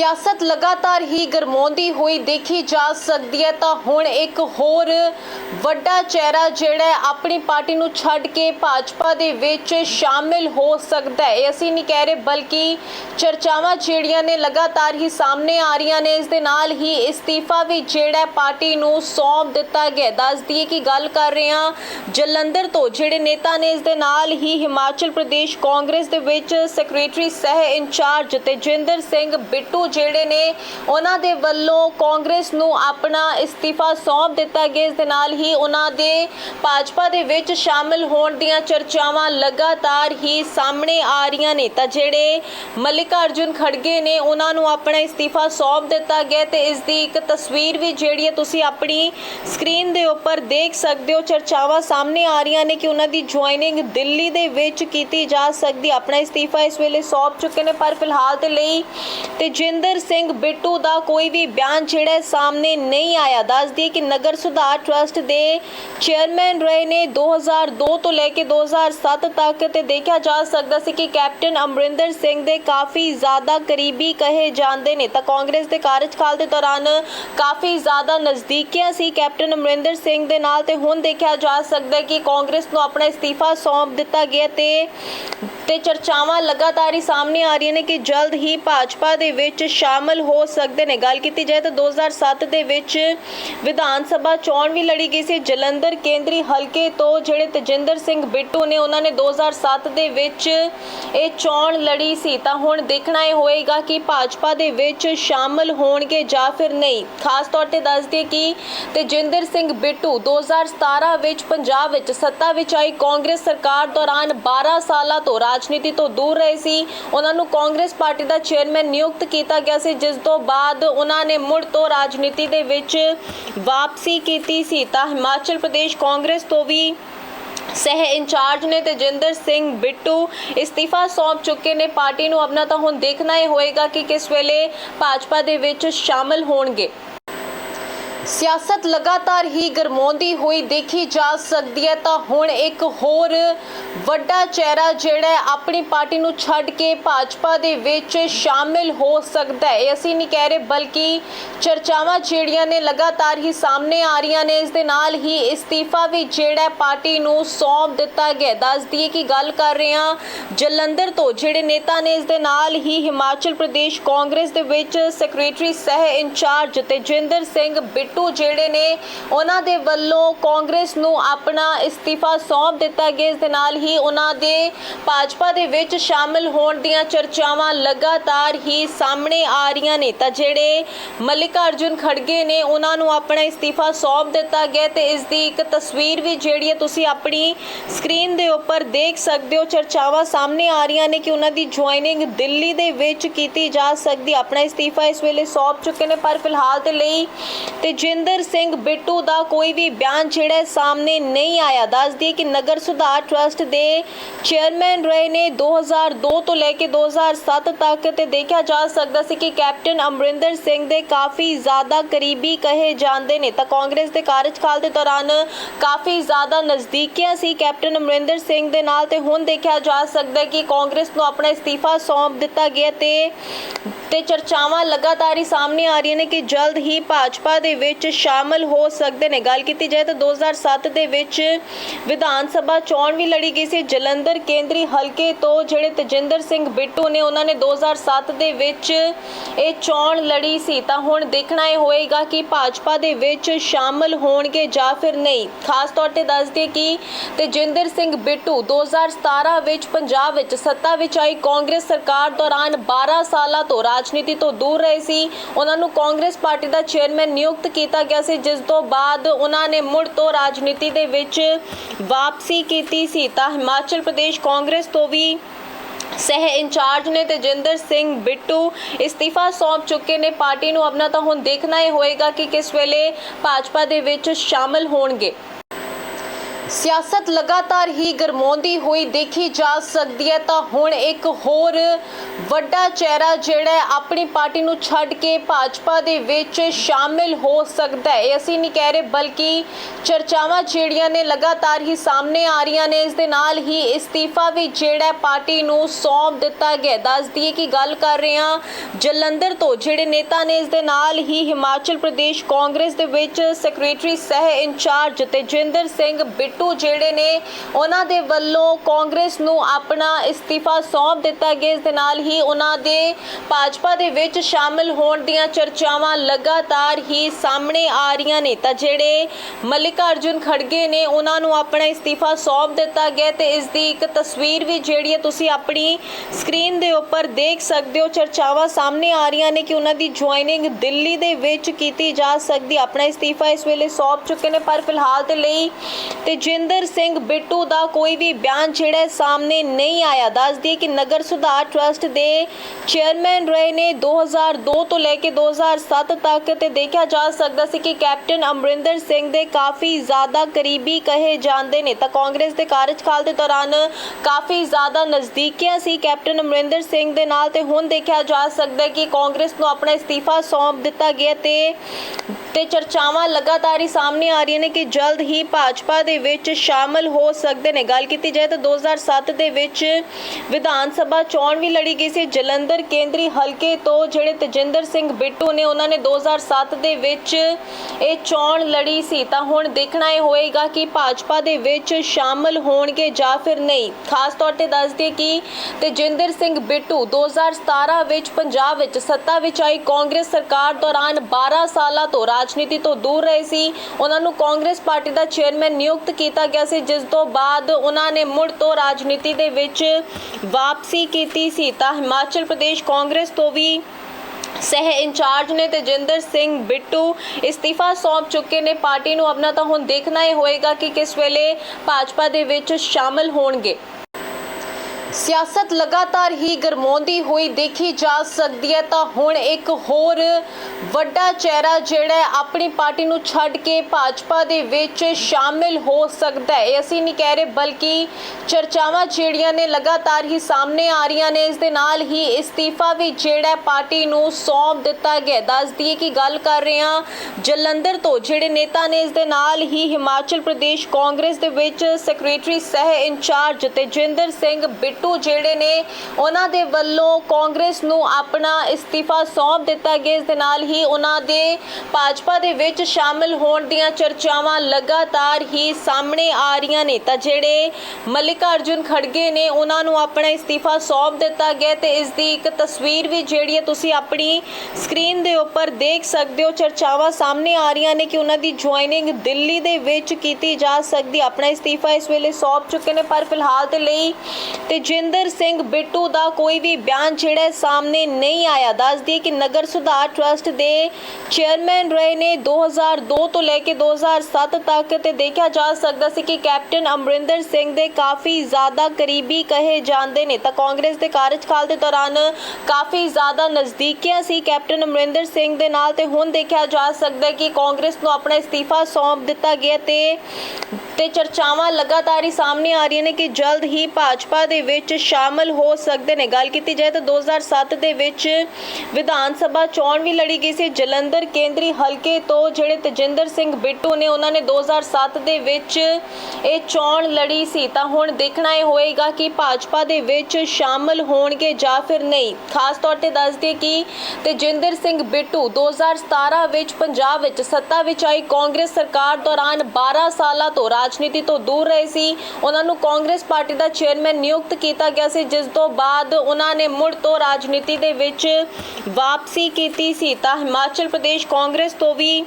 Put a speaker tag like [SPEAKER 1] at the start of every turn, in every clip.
[SPEAKER 1] ਸਿਆਸਤ ਲਗਾਤਾਰ ਹੀ ਗਰਮਾਉਂਦੀ ਹੋਈ ਦੇਖੀ ਜਾ ਸਕਦੀ ਹੈ, ਤਾਂ ਹੁਣ ਇੱਕ ਹੋਰ ਵੱਡਾ ਚਿਹਰਾ ਜਿਹੜਾ ਆਪਣੀ ਪਾਰਟੀ ਨੂੰ ਛੱਡ ਕੇ ਭਾਜਪਾ ਦੇ ਵਿੱਚ ਸ਼ਾਮਿਲ ਹੋ ਸਕਦਾ ਹੈ। ਇਹ ਅਸੀਂ ਨਹੀਂ ਕਹਿ ਰਹੇ, ਬਲਕਿ ਚਰਚਾਵਾਂ ਜਿਹੜੀਆਂ ਨੇ ਲਗਾਤਾਰ ਹੀ ਸਾਹਮਣੇ ਆ ਰਹੀਆਂ ਨੇ। ਇਸ ਦੇ ਨਾਲ ਹੀ ਇਸਤੀਫਾ ਵੀ ਜਿਹੜਾ ਪਾਰਟੀ ਨੂੰ ਸੌਂਪ ਦਿੱਤਾ ਗਿਆ ਦੱਸ ਦਈਏ ਕਿ ਗੱਲ ਕਰ ਰਹੇ ਹਾਂ, ਜਲੰਧਰ ਤੋਂ ਜਿਹੜੇ ਨੇਤਾ ਨੇ, ਇਸ ਦੇ ਨਾਲ ਹੀ ਹਿਮਾਚਲ ਪ੍ਰਦੇਸ਼ ਕਾਂਗਰਸ ਦੇ ਵਿੱਚ ਸੈਕਟਰੀ ਸਹਿ ਇੰਚਾਰਜ ਤੇਜਿੰਦਰ ਸਿੰਘ ਬਿੱਟੂ ਜਿਹੜੇ ਨੇ, ਉਹਨਾਂ ਦੇ ਵੱਲੋਂ ਕਾਂਗਰਸ ਨੂੰ ਆਪਣਾ ਇਸਤੀਫਾ ਸੌਂਪ ਦਿੱਤਾ ਗਿਆ। ਇਸ ਦੇ ਨਾਲ ਹੀ ਉਹਨਾਂ ਦੇ ਭਾਜਪਾ ਦੇ ਵਿੱਚ ਸ਼ਾਮਿਲ ਹੋਣ ਦੀਆਂ ਚਰਚਾਵਾਂ ਲਗਾਤਾਰ ਹੀ ਸਾਹਮਣੇ ਆ ਰਹੀਆਂ ਨੇ। ਤਾਂ ਜਿਹੜੇ ਮਲਿਕਾ ਅਰਜੁਨ ਖੜਗੇ ਨੇ, ਉਹਨਾਂ ਨੂੰ ਆਪਣਾ ਇਸਤੀਫਾ ਸੌਂਪ ਦਿੱਤਾ ਗਿਆ ਤੇ ਇਸ ਦੀ ਇੱਕ ਤਸਵੀਰ ਵੀ ਜਿਹੜੀ ਹੈ, ਤੁਸੀਂ ਆਪਣੀ ਸਕਰੀਨ ਦੇ ਉੱਪਰ ਦੇਖ ਸਕਦੇ ਹੋ। ਚਰਚਾਵਾਂ ਸਾਹਮਣੇ ਆ ਰਹੀਆਂ ਨੇ ਕਿ ਉਹਨਾਂ ਦੀ ਜੁਆਇਨਿੰਗ ਦਿੱਲੀ ਦੇ ਵਿੱਚ ਕੀਤੀ ਜਾ ਸਕਦੀ ਆਪਣਾ ਇਸਤੀਫਾ ਇਸ ਵੇਲੇ ਸੌਂਪ ਚੁੱਕੇ ਨੇ, ਪਰ ਫਿਲਹਾਲ ਦੇ ਲਈ ਤੇਜਿੰਦਰ ਸਿੰਘ ਬਿੱਟੂ ਦਾ ਕੋਈ ਵੀ ਬਿਆਨ ਜਿਹੜਾ ਸਾਹਮਣੇ ਨਹੀਂ ਆਇਆ। ਦੱਸ ਦਈਏ ਕਿ ਨਗਰ ਸੁਧਾਰ ਟਰਸਟ ਦੇ ਚੇਅਰਮੈਨ ਰਹੇ ਨੇ 2002 ਤੋਂ ਲੈ ਕੇ 2007 ਤੱਕ ਤੇ ਦੇਖਿਆ ਜਾ ਸਕਦਾ ਸੀ ਕਿ ਕੈਪਟਨ ਅਮਰਿੰਦਰ ਸਿੰਘ ਦੇ ਕਾਫੀ ਜ਼ਿਆਦਾ ਕਰੀਬੀ ਕਹੇ ਜਾਂਦੇ ਨੇ। ਤਾਂ ਕਾਂਗਰਸ ਦੇ ਕਾਰਜਕਾਲ ਦੇ ਦੌਰਾਨ ਕਾਫੀ ਜ਼ਿਆਦਾ ਨਜ਼ਦੀਕੀਆਂ ਸੀ ਕੈਪਟਨ ਅਮਰਿੰਦਰ ਸਿੰਘ ਦੇ ਨਾਲ ਤੇ ਹੁਣ ਦੇਖਿਆ ਜਾ ਸਕਦਾ ਕਿ ਕਾਂਗਰਸ ਨੂੰ ਆਪਣਾ ਇਸਤੀਫਾ ਸੌਂਪ ਦਿੱਤਾ ਗਿਆ ਤੇ ਤੇ ਚਰਚਾਵਾਂ ਲਗਾਤਾਰ ਹੀ ਸਾਹਮਣੇ ਆ ਰਹੀਆਂ ਨੇ ਕਿ ਜਲਦ ਹੀ ਭਾਜਪਾ ਦੇ ਵਿੱਚ ਸ਼ਾਮਲ ਹੋ ਸਕਦੇ ਨੇ। ਗੱਲ ਕੀਤੀ ਜਾਏ ਤਾਂ 2007 ਦੇ ਵਿੱਚ ਵਿਧਾਨ ਸਭਾ ਚੋਣ ਵੀ ਲੜੀ ਗਈ ਸੀ। ਜਲੰਧਰ ਕੇਂਦਰੀ ਹਲਕੇ ਤੋਂ ਜਿਹੜੇ ਤਜਿੰਦਰ ਸਿੰਘ ਬਿੱਟੂ ਨੇ, ਉਹਨਾਂ ਨੇ 2007 ਦੇ ਵਿੱਚ ਇਹ ਚੋਣ ਲੜੀ ਸੀ। ਤਾਂ ਹੁਣ ਦੇਖਣਾ ਇਹ ਹੋਏਗਾ ਕਿ ਭਾਜਪਾ ਦੇ ਵਿੱਚ ਸ਼ਾਮਲ ਹੋਣਗੇ ਜਾਂ ਫਿਰ ਨਹੀਂ। ਖਾਸ ਤੌਰ ਤੇ ਦੱਸ ਦਈਏ ਕਿ ਤਜਿੰਦਰ ਸਿੰਘ ਬਿੱਟੂ 2017 ਵਿੱਚ ਪੰਜਾਬ ਵਿੱਚ ਸੱਤਾ ਵਿੱਚ ਆਈ। ਕਾਂਗਰਸ ਸਰਕਾਰ ਦੌਰਾਨ 12 ਸਾਲਾਂ ਤੋਂ ਰਾਜਨੀਤੀ ਤੋਂ ਦੂਰ ਰਹੇ ਸੀ। ਉਹਨਾਂ ਨੂੰ ਕਾਂਗਰਸ ਪਾਰਟੀ ਦਾ ਚੇਅਰਮੈਨ ਨਿਯੁਕਤ ਕੀਤਾ ਗਿਆ ਸੀ, ਜਿਸ ਤੋਂ ਬਾਅਦ ਉਹਨਾਂ ਨੇ ਮੁੜ ਤੋਂ ਰਾਜਨੀਤੀ ਦੇ ਵਿੱਚ ਵਾਪਸੀ ਕੀਤੀ ਸੀ। ਤਾਂ ਹਿਮਾਚਲ ਪ੍ਰਦੇਸ਼ ਕਾਂਗਰਸ ਤੋਂ ਵੀ ਸਹਿ ਇੰਚਾਰਜ ਨੇ ਤੇਜਿੰਦਰ ਸਿੰਘ ਬਿੱਟੂ ਇਸਤੀਫਾ ਸੌਂਪ ਚੁੱਕੇ ਨੇ। ਪਾਰਟੀ ਨੂੰ ਆਪਣਾ ਤਾਂ ਹੁਣ ਦੇਖਣਾ ਹੀ ਹੋਏਗਾ ਕਿ ਕਿਸ ਵੇਲੇ ਭਾਜਪਾ ਦੇ ਵਿੱਚ ਸ਼ਾਮਲ ਹੋਣਗੇ। ਸਿਆਸਤ ਲਗਾਤਾਰ ਹੀ ਗਰਮਾਉਂਦੀ ਹੋਈ ਦੇਖੀ ਜਾ ਸਕਦੀ ਹੈ, ਤਾਂ ਹੁਣ ਇੱਕ ਹੋਰ ਵੱਡਾ ਚਿਹਰਾ ਜਿਹੜਾ ਆਪਣੀ ਪਾਰਟੀ ਨੂੰ ਛੱਡ ਕੇ ਭਾਜਪਾ ਦੇ ਵਿੱਚ ਸ਼ਾਮਿਲ ਹੋ ਸਕਦਾ ਹੈ। ਇਹ ਅਸੀਂ ਨਹੀਂ ਕਹਿ ਰਹੇ, ਬਲਕਿ ਚਰਚਾਵਾਂ ਜਿਹੜੀਆਂ ਨੇ ਲਗਾਤਾਰ ਹੀ ਸਾਹਮਣੇ ਆ ਰਹੀਆਂ ਨੇ। ਇਸ ਦੇ ਨਾਲ ਹੀ ਇਸਤੀਫਾ ਵੀ ਜਿਹੜਾ ਪਾਰਟੀ ਨੂੰ ਸੌਂਪ ਦਿੱਤਾ ਗਿਆ ਦੱਸ ਦਈਏ ਕਿ ਗੱਲ ਕਰ ਰਹੇ ਹਾਂ, ਜਲੰਧਰ ਤੋਂ ਜਿਹੜੇ ਨੇਤਾ ਨੇ, ਇਸ ਦੇ ਨਾਲ ਹੀ ਹਿਮਾਚਲ ਪ੍ਰਦੇਸ਼ ਕਾਂਗਰਸ ਦੇ ਵਿੱਚ ਸੈਕਟਰੀ ਸਹਿ ਇੰਚਾਰਜ ਤੇਜਿੰਦਰ ਸਿੰਘ ਬਿੱਟੂ ਜਿਹੜੇ ਨੇ, ਉਹਨਾਂ ਦੇ ਵੱਲੋਂ ਕਾਂਗਰਸ ਨੂੰ ਆਪਣਾ ਇਸਤੀਫਾ ਸੌਂਪ ਦਿੱਤਾ ਗਿਆ। ਇਸ ਦੇ ਨਾਲ ਹੀ ਉਹਨਾਂ ਦੇ ਭਾਜਪਾ ਦੇ ਵਿੱਚ ਸ਼ਾਮਿਲ ਹੋਣ ਦੀਆਂ ਚਰਚਾਵਾਂ ਲਗਾਤਾਰ ਹੀ ਸਾਹਮਣੇ ਆ ਰਹੀਆਂ ਨੇ। ਤਾਂ ਜਿਹੜੇ ਮਲਿਕਾ ਅਰਜੁਨ ਖੜਗੇ ਨੇ, ਉਹਨਾਂ ਨੂੰ ਆਪਣਾ ਇਸਤੀਫਾ ਸੌਂਪ ਦਿੱਤਾ ਗਿਆ ਤੇ ਇਸ ਦੀ ਇੱਕ ਤਸਵੀਰ ਵੀ ਜਿਹੜੀ ਹੈ ਤੁਸੀਂ ਆਪਣੀ ਸਕਰੀਨ ਦੇ ਉੱਪਰ ਦੇਖ ਸਕਦੇ ਹੋ। ਚਰਚਾਵਾਂ ਸਾਹਮਣੇ ਆ ਰਹੀਆਂ ਨੇ ਕਿ ਉਹਨਾਂ ਦੀ ਜੁਆਇਨਿੰਗ ਦਿੱਲੀ ਦੇ ਵਿੱਚ ਕੀਤੀ ਜਾ ਸਕਦੀ। ਆਪਣਾ ਇਸਤੀਫਾ ਇਸ ਵੇਲੇ ਸੌਂਪ ਚੁੱਕੇ ਨੇ, ਪਰ ਫਿਲਹਾਲ ਦੇ ਲਈ ਤੇ ਤੇਜਿੰਦਰ ਸਿੰਘ ਬਿੱਟੂ ਦਾ ਕੋਈ ਵੀ ਬਿਆਨ ਜਿਹੜਾ ਸਾਹਮਣੇ ਨਹੀਂ ਆਇਆ। ਦੱਸ ਦਈਏ ਕਿ ਨਗਰ ਸੁਧਾਰ ਟਰਸਟ ਦੇ ਚੇਅਰਮੈਨ ਰਹੇ ਨੇ 2002 ਤੋਂ ਲੈ ਕੇ 2007 ਤੱਕ ਤੇ ਦੇਖਿਆ ਜਾ ਸਕਦਾ ਸੀ ਕਿ ਕੈਪਟਨ ਅਮਰਿੰਦਰ ਸਿੰਘ ਦੇ ਕਾਫੀ ਜ਼ਿਆਦਾ ਕਰੀਬੀ ਕਹੇ ਜਾਂਦੇ ਨੇ। ਤਾਂ ਕਾਂਗਰਸ ਦੇ ਕਾਰਜਕਾਲ ਦੇ ਦੌਰਾਨ ਕਾਫੀ ਜ਼ਿਆਦਾ ਨਜ਼ਦੀਕੀਆਂ ਸੀ ਕੈਪਟਨ ਅਮਰਿੰਦਰ ਸਿੰਘ ਦੇ ਨਾਲ ਤੇ ਹੁਣ ਦੇਖਿਆ ਜਾ ਸਕਦਾ ਕਿ ਕਾਂਗਰਸ ਨੂੰ ਆਪਣਾ ਇਸਤੀਫਾ ਸੌਂਪ ਦਿੱਤਾ ਗਿਆ ਤੇ ਤੇ ਚਰਚਾਵਾਂ ਲਗਾਤਾਰ ਹੀ ਸਾਹਮਣੇ ਆ ਰਹੀਆਂ ਨੇ ਕਿ ਜਲਦ ਹੀ ਭਾਜਪਾ ਦੇ ਵਿੱਚ ਸ਼ਾਮਲ ਹੋ ਸਕਦੇ ਨੇ। ਗੱਲ ਕੀਤੀ ਜਾਏ ਤਾਂ 2007 ਦੇ ਵਿੱਚ ਵਿਧਾਨ ਸਭਾ ਚੋਣ ਵੀ ਲੜੀ ਗਈ ਸੀ। ਜਲੰਧਰ ਕੇਂਦਰੀ ਹਲਕੇ ਤੋਂ ਜਿਹੜੇ ਤਜਿੰਦਰ ਸਿੰਘ ਬਿੱਟੂ ਨੇ, ਉਹਨਾਂ ਨੇ 2007 ਦੇ ਵਿੱਚ ਇਹ ਚੋਣ ਲੜੀ ਸੀ। ਤਾਂ ਹੁਣ ਦੇਖਣਾ ਇਹ ਹੋਏਗਾ ਕਿ ਭਾਜਪਾ ਦੇ ਵਿੱਚ ਸ਼ਾਮਲ ਹੋਣਗੇ ਜਾਂ ਫਿਰ ਨਹੀਂ। ਖਾਸ ਤੌਰ ਤੇ ਦੱਸ ਦਈਏ ਕਿ ਤੇਜਿੰਦਰ ਸਿੰਘ ਬਿੱਟੂ 2017 ਵਿੱਚ ਪੰਜਾਬ ਵਿੱਚ ਸੱਤਾ ਵਿੱਚ ਆਈ। ਕਾਂਗਰਸ ਸਰਕਾਰ ਦੌਰਾਨ 12 ਸਾਲਾਂ ਤੋਂ ਰਾਜਨੀਤੀ ਤੋਂ ਦੂਰ ਰਹੇ ਸੀ। ਉਹਨਾਂ ਨੂੰ ਕਾਂਗਰਸ ਪਾਰਟੀ ਦਾ ਚੇਅਰਮੈਨ ਨਿਯੁਕਤ ਕੀਤਾ ਗਿਆ ਸੀ, ਜਿਸ ਤੋਂ ਬਾਅਦ ਉਹਨਾਂ ਨੇ ਮੁੜ ਤੋਂ ਰਾਜਨੀਤੀ ਦੇ ਵਿੱਚ ਵਾਪਸੀ ਕੀਤੀ ਸੀ। ਤਾਂ ਹਿਮਾਚਲ ਪ੍ਰਦੇਸ਼ ਕਾਂਗਰਸ ਤੋਂ ਵੀ ਸਹਿ ਇੰਚਾਰਜ ਨੇ ਤੇਜਿੰਦਰ ਸਿੰਘ ਬਿੱਟੂ ਇਸਤੀਫਾ ਸੌਂਪ ਚੁੱਕੇ ਨੇ। ਪਾਰਟੀ ਨੂੰ ਆਪਣਾ ਤਾਂ ਹੁਣ ਦੇਖਣਾ ਹੀ ਹੋਏਗਾ ਕਿ ਕਿਸ ਵੇਲੇ ਭਾਜਪਾ ਦੇ ਵਿੱਚ ਸ਼ਾਮਲ ਹੋਣਗੇ। ਸਿਆਸਤ ਲਗਾਤਾਰ ਹੀ ਗਰਮਾਉਂਦੀ ਹੋਈ ਦੇਖੀ ਜਾ ਸਕਦੀ ਹੈ, ਤਾਂ ਹੁਣ ਇੱਕ ਹੋਰ ਵੱਡਾ ਚਿਹਰਾ ਜਿਹੜਾ ਆਪਣੀ ਪਾਰਟੀ ਨੂੰ ਛੱਡ ਕੇ ਭਾਜਪਾ ਦੇ ਵਿੱਚ ਸ਼ਾਮਿਲ ਹੋ ਸਕਦਾ ਹੈ। ਇਹ ਅਸੀਂ ਨਹੀਂ ਕਹਿ ਰਹੇ, ਬਲਕਿ ਚਰਚਾਵਾਂ ਜਿਹੜੀਆਂ ਨੇ ਲਗਾਤਾਰ ਹੀ ਸਾਹਮਣੇ ਆ ਰਹੀਆਂ ਨੇ। ਇਸ ਦੇ ਨਾਲ ਹੀ ਇਸਤੀਫਾ ਵੀ ਜਿਹੜਾ ਪਾਰਟੀ ਨੂੰ ਸੌਂਪ ਦਿੱਤਾ ਗਿਆ ਦੱਸ ਦਈਏ ਕਿ ਗੱਲ ਕਰ ਰਹੇ ਹਾਂ, ਜਲੰਧਰ ਤੋਂ ਜਿਹੜੇ ਨੇਤਾ ਨੇ, ਇਸ ਦੇ ਨਾਲ ਹੀ ਹਿਮਾਚਲ ਪ੍ਰਦੇਸ਼ ਕਾਂਗਰਸ ਦੇ ਵਿੱਚ ਸੈਕਟਰੀ ਸਹਿ ਇੰਚਾਰਜ ਤੇਜਿੰਦਰ ਸਿੰਘ ਬਿੱਟ ਜਿਹੜੇ ਨੇ, ਉਹਨਾਂ ਦੇ ਵੱਲੋਂ ਕਾਂਗਰਸ ਨੂੰ ਆਪਣਾ ਇਸਤੀਫਾ ਸੌਂਪ ਦਿੱਤਾ ਗਿਆ। ਇਸ ਦੇ ਨਾਲ ਹੀ ਉਹਨਾਂ ਦੇ ਭਾਜਪਾ ਦੇ ਵਿੱਚ ਸ਼ਾਮਿਲ ਹੋਣ ਦੀਆਂ ਚਰਚਾਵਾਂ ਲਗਾਤਾਰ ਹੀ ਸਾਹਮਣੇ ਆ ਰਹੀਆਂ ਨੇ। ਤਾਂ ਜਿਹੜੇ ਮਲਿਕਾ ਅਰਜੁਨ ਖੜਗੇ ਨੇ, ਉਹਨਾਂ ਨੂੰ ਆਪਣਾ ਇਸਤੀਫਾ ਸੌਂਪ ਦਿੱਤਾ ਗਿਆ ਤੇ ਇਸ ਦੀ ਇੱਕ ਤਸਵੀਰ ਵੀ ਜਿਹੜੀ ਹੈ, ਤੁਸੀਂ ਆਪਣੀ ਸਕਰੀਨ ਦੇ ਉੱਪਰ ਦੇਖ ਸਕਦੇ ਹੋ। ਚਰਚਾਵਾਂ ਸਾਹਮਣੇ ਆ ਰਹੀਆਂ ਨੇ ਕਿ ਉਹਨਾਂ ਦੀ ਜੁਆਇਨਿੰਗ ਦਿੱਲੀ ਦੇ ਵਿੱਚ ਕੀਤੀ ਜਾ ਸਕਦੀ ਆਪਣਾ ਇਸਤੀਫਾ ਇਸ ਵੇਲੇ ਸੌਂਪ ਚੁੱਕੇ ਨੇ, ਪਰ ਫਿਲਹਾਲ ਦੇ ਲਈ ਤੇਜਿੰਦਰ ਸਿੰਘ ਬਿੱਟੂ ਦਾ ਕੋਈ ਵੀ ਬਿਆਨ ਜਿਹੜਾ ਸਾਹਮਣੇ ਨਹੀਂ ਆਇਆ। ਦੱਸਦੀ ਕਿ ਨਗਰ ਸੁਧਾਰ ਟਰਸਟ ਦੇ ਚੇਅਰਮੈਨ ਰਹੇ ਨੇ। 2002 ਤੋਂ ਲੈ ਕੇ 2007 ਤੱਕ ਤੇ ਦੇਖਿਆ ਜਾ ਸਕਦਾ ਸੀ ਕਿ ਕੈਪਟਨ ਅਮਰਿੰਦਰ ਸਿੰਘ ਦੇ ਕਾਫੀ ਜ਼ਿਆਦਾ ਕਰੀਬੀ ਕਹੇ ਜਾਂਦੇ ਨੇ। ਤਾਂ ਕਾਂਗਰਸ ਦੇ ਕਾਰਜਕਾਲ ਦੇ ਦੌਰਾਨ ਕਾਫੀ ਜ਼ਿਆਦਾ ਨਜ਼ਦੀਕੀਆਂ ਸੀ ਕੈਪਟਨ ਅਮਰਿੰਦਰ ਸਿੰਘ ਦੇ ਨਾਲ ਤੇ ਹੁਣ ਦੇਖਿਆ ਜਾ ਸਕਦਾ ਕਿ ਕਾਂਗਰਸ ਨੂੰ ਆਪਣਾ ਇਸਤੀਫਾ ਸੌਂਪ ਦਿੱਤਾ ਗਿਆ ਤੇ ਤੇ ਚਰਚਾਵਾਂ ਲਗਾਤਾਰ ਹੀ ਸਾਹਮਣੇ ਆ ਰਹੀਆਂ ਨੇ ਕਿ ਜਲਦ ਹੀ ਭਾਜਪਾ ਦੇ ਵਿੱਚ ਸ਼ਾਮਲ ਹੋ ਸਕਦੇ ਨੇ। ਗੱਲ ਕੀਤੀ ਜਾਏ ਤਾਂ 2007 ਦੇ ਵਿੱਚ ਵਿਧਾਨ ਸਭਾ ਚੋਣ ਵੀ ਲੜੀ ਗਈ ਸੀ। ਜਲੰਧਰ ਕੇਂਦਰੀ ਹਲਕੇ ਤੋਂ ਜਿਹੜੇ ਤਜਿੰਦਰ ਸਿੰਘ ਬਿੱਟੂ ਨੇ, ਉਹਨਾਂ ਨੇ 2007 ਦੇ ਵਿੱਚ ਇਹ ਚੋਣ ਲੜੀ ਸੀ। ਤਾਂ ਹੁਣ ਦੇਖਣਾ ਇਹ ਹੋਏਗਾ ਕਿ ਭਾਜਪਾ ਦੇ ਵਿੱਚ ਸ਼ਾਮਲ ਹੋਣਗੇ ਜਾਂ ਫਿਰ ਨਹੀਂ। ਖਾਸ ਤੌਰ ਤੇ ਦੱਸ ਦਈਏ ਕਿ ਤਜਿੰਦਰ ਸਿੰਘ ਬਿੱਟੂ 2017 ਵਿੱਚ ਪੰਜਾਬ ਵਿੱਚ ਸੱਤਾ ਵਿੱਚ ਆਈ। ਕਾਂਗਰਸ ਸਰਕਾਰ ਦੌਰਾਨ 12 ਸਾਲਾਂ ਤੋਂ ਰਾਜਨੀਤੀ ਤੋਂ ਦੂਰ ਰਹੇ ਸੀ। ਉਹਨਾਂ ਨੂੰ ਕਾਂਗਰਸ ਪਾਰਟੀ ਦਾ ਚੇਅਰਮੈਨ ਨਿਯੁਕਤ ਕੀਤਾ ਗਿਆ ਸੀ, ਜਿਸ ਤੋਂ ਬਾਅਦ ਉਹਨਾਂ ਨੇ ਮੁੜ ਤੋਂ ਰਾਜਨੀਤੀ ਦੇ ਵਿੱਚ ਵਾਪਸੀ ਕੀਤੀ ਸੀ। ਤਾਂ ਹਿਮਾਚਲ ਪ੍ਰਦੇਸ਼ ਕਾਂਗਰਸ ਤੋਂ ਵੀ ਸਹਿ ਇੰਚਾਰਜ ਨੇ ਤੇਜਿੰਦਰ ਸਿੰਘ ਬਿੱਟੂ ਇਸਤੀਫਾ ਸੌਂਪ ਚੁੱਕੇ ਨੇ। ਪਾਰਟੀ ਨੂੰ ਆਪਣਾ ਤਾਂ ਹੁਣ ਦੇਖਣਾ ਹੀ ਹੋਏਗਾ ਕਿ ਕਿਸ ਵੇਲੇ ਭਾਜਪਾ ਦੇ ਵਿੱਚ ਸ਼ਾਮਲ ਹੋਣਗੇ। ਸਿਆਸਤ ਲਗਾਤਾਰ ਹੀ ਗਰਮਾਉਂਦੀ ਹੋਈ ਦੇਖੀ ਜਾ ਸਕਦੀ ਹੈ, ਤਾਂ ਹੁਣ ਇੱਕ ਹੋਰ ਵੱਡਾ ਚਿਹਰਾ ਜਿਹੜਾ ਆਪਣੀ ਪਾਰਟੀ ਨੂੰ ਛੱਡ ਕੇ ਭਾਜਪਾ ਦੇ ਵਿੱਚ ਸ਼ਾਮਿਲ ਹੋ ਸਕਦਾ ਹੈ। ਇਹ ਅਸੀਂ ਨਹੀਂ ਕਹਿ ਰਹੇ, ਬਲਕਿ ਚਰਚਾਵਾਂ ਜਿਹੜੀਆਂ ਨੇ ਲਗਾਤਾਰ ਹੀ ਸਾਹਮਣੇ ਆ ਰਹੀਆਂ ਨੇ। ਇਸ ਦੇ ਨਾਲ ਹੀ ਇਸਤੀਫਾ ਵੀ ਜਿਹੜਾ ਪਾਰਟੀ ਨੂੰ ਸੌਂਪ ਦਿੱਤਾ ਗਿਆ ਦੱਸ ਦਈਏ ਕਿ ਗੱਲ ਕਰ ਰਹੇ ਹਾਂ, ਜਲੰਧਰ ਤੋਂ ਜਿਹੜੇ ਨੇਤਾ ਨੇ, ਇਸ ਦੇ ਨਾਲ ਹੀ ਹਿਮਾਚਲ ਪ੍ਰਦੇਸ਼ ਕਾਂਗਰਸ ਦੇ ਵਿੱਚ ਸੈਕਟਰੀ ਸਹਿ ਇੰਚਾਰਜ ਤੇਜਿੰਦਰ ਸਿੰਘ ਬਿੱਟੂ ਜਿਹੜੇ ਨੇ, ਉਹਨਾਂ ਦੇ ਵੱਲੋਂ ਕਾਂਗਰਸ ਨੂੰ ਆਪਣਾ ਇਸਤੀਫਾ ਸੌਂਪ ਦਿੱਤਾ ਗਿਆ। ਇਸ ਦੇ ਨਾਲ ਹੀ ਉਹਨਾਂ ਦੇ ਭਾਜਪਾ ਦੇ ਵਿੱਚ ਸ਼ਾਮਿਲ ਹੋਣ ਦੀਆਂ ਚਰਚਾਵਾਂ ਲਗਾਤਾਰ ਹੀ ਸਾਹਮਣੇ ਆ ਰਹੀਆਂ ਨੇ। ਤਾਂ ਜਿਹੜੇ ਮਲਿਕਾ ਅਰਜੁਨ ਖੜਗੇ ਨੇ, ਉਹਨਾਂ ਨੂੰ ਆਪਣਾ ਇਸਤੀਫਾ ਸੌਂਪ ਦਿੱਤਾ ਗਿਆ ਤੇ ਇਸ ਦੀ ਇੱਕ ਤਸਵੀਰ ਵੀ ਜਿਹੜੀ ਹੈ, ਤੁਸੀਂ ਆਪਣੀ ਸਕਰੀਨ ਦੇ ਉੱਪਰ ਦੇਖ ਸਕਦੇ ਹੋ। ਚਰਚਾਵਾਂ ਸਾਹਮਣੇ ਆ ਰਹੀਆਂ ਨੇ ਕਿ ਉਹਨਾਂ ਦੀ ਜੁਆਇਨਿੰਗ ਦਿੱਲੀ ਦੇ ਵਿੱਚ ਕੀਤੀ ਜਾ ਸਕਦੀ ਆਪਣਾ ਇਸਤੀਫਾ ਇਸ ਵੇਲੇ ਸੌਂਪ ਚੁੱਕੇ ਨੇ, ਪਰ ਫਿਲਹਾਲ ਦੇ ਲਈ ਤੇ ਤੇਜਿੰਦਰ ਸਿੰਘ ਬਿੱਟੂ ਦਾ ਕੋਈ ਵੀ ਬਿਆਨ ਜਿਹੜਾ ਸਾਹਮਣੇ ਨਹੀਂ ਆਇਆ। ਦੱਸ ਦਈਏ ਕਿ ਨਗਰ ਸੁਧਾਰ ਟਰਸਟ ਦੇ ਚੇਅਰਮੈਨ ਰਹੇ ਨੇ 2002 ਤੋਂ ਲੈ ਕੇ 2007 ਤੱਕ ਤੇ ਦੇਖਿਆ ਜਾ ਸਕਦਾ ਸੀ ਕਿ ਕੈਪਟਨ ਅਮਰਿੰਦਰ ਸਿੰਘ ਦੇ ਕਾਫੀ ਜ਼ਿਆਦਾ ਕਰੀਬੀ ਕਹੇ ਜਾਂਦੇ ਨੇ। ਤਾਂ ਕਾਂਗਰਸ ਦੇ ਕਾਰਜਕਾਲ ਦੇ ਦੌਰਾਨ ਕਾਫੀ ਜ਼ਿਆਦਾ ਨਜ਼ਦੀਕੀਆਂ ਸੀ ਕੈਪਟਨ ਅਮਰਿੰਦਰ ਸਿੰਘ ਦੇ ਨਾਲ ਤੇ ਹੁਣ ਦੇਖਿਆ ਜਾ ਸਕਦਾ ਕਿ ਕਾਂਗਰਸ ਨੂੰ ਆਪਣਾ ਇਸਤੀਫਾ ਸੌਂਪ ਦਿੱਤਾ ਗਿਆ ਤੇ ਤੇ ਚਰਚਾਵਾਂ ਲਗਾਤਾਰ ਹੀ ਸਾਹਮਣੇ ਆ ਰਹੀਆਂ ਨੇ ਕਿ ਜਲਦ ਹੀ ਭਾਜਪਾ ਦੇ ਵਿੱਚ ਸ਼ਾਮਲ ਹੋ ਸਕਦੇ ਨੇ। ਗੱਲ ਕੀਤੀ ਜਾਏ ਤਾਂ 2007 ਦੇ ਵਿੱਚ ਵਿਧਾਨ ਸਭਾ ਚੋਣ ਵੀ ਲੜੀ ਗਈ ਸੀ। ਜਲੰਧਰ ਕੇਂਦਰੀ ਹਲਕੇ ਤੋਂ ਜਿਹੜੇ ਤਜਿੰਦਰ ਸਿੰਘ ਬਿੱਟੂ ਨੇ, ਉਹਨਾਂ ਨੇ 2007 ਦੇ ਵਿੱਚ ਇਹ ਚੋਣ ਲੜੀ ਸੀ। ਤਾਂ ਹੁਣ ਦੇਖਣਾ ਇਹ ਹੋਏਗਾ ਕਿ ਭਾਜਪਾ ਦੇ ਵਿੱਚ ਸ਼ਾਮਲ ਹੋਣਗੇ ਜਾਂ ਫਿਰ ਨਹੀਂ। ਖਾਸ ਤੌਰ ਤੇ ਦੱਸ ਦਈਏ ਕਿ ਤਜਿੰਦਰ ਸਿੰਘ ਬਿੱਟੂ 2017 ਵਿੱਚ ਪੰਜਾਬ ਵਿੱਚ ਸੱਤਾ ਵਿੱਚ ਆਈ। ਕਾਂਗਰਸ ਸਰਕਾਰ ਦੌਰਾਨ 12 ਸਾਲਾਂ ਤੋਂ ਰਾਜਨੀਤੀ ਤੋਂ ਦੂਰ ਰਹੇ ਸੀ। ਉਹਨਾਂ ਨੂੰ ਕਾਂਗਰਸ ਪਾਰਟੀ ਦਾ ਚੇਅਰਮੈਨ ਨਿਯੁਕਤ ਕੀਤਾ ਗਿਆ ਸੀ, ਜਿਸ ਤੋਂ ਬਾਅਦ ਉਹਨਾਂ ਨੇ ਮੁੜ ਤੋਂ ਰਾਜਨੀਤੀ ਦੇ ਵਿੱਚ ਵਾਪਸੀ ਕੀਤੀ ਸੀ। ਤਾਂ ਹਿਮਾਚਲ ਪ੍ਰਦੇਸ਼ ਕਾਂਗਰਸ ਤੋਂ ਵੀ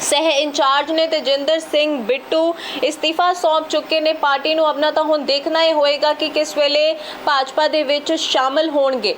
[SPEAKER 1] ਸਹਿ ਇੰਚਾਰਜ ਨੇ ਤੇਜਿੰਦਰ ਸਿੰਘ ਬਿੱਟੂ ਇਸਤੀਫਾ ਸੌਂਪ ਚੁੱਕੇ ਨੇ। ਪਾਰਟੀ ਨੂੰ ਆਪਣਾ ਤਾਂ ਹੁਣ ਦੇਖਣਾ ਹੀ ਹੋਏਗਾ ਕਿ ਕਿਸ ਵੇਲੇ ਭਾਜਪਾ ਦੇ ਵਿੱਚ ਸ਼ਾਮਲ ਹੋਣਗੇ।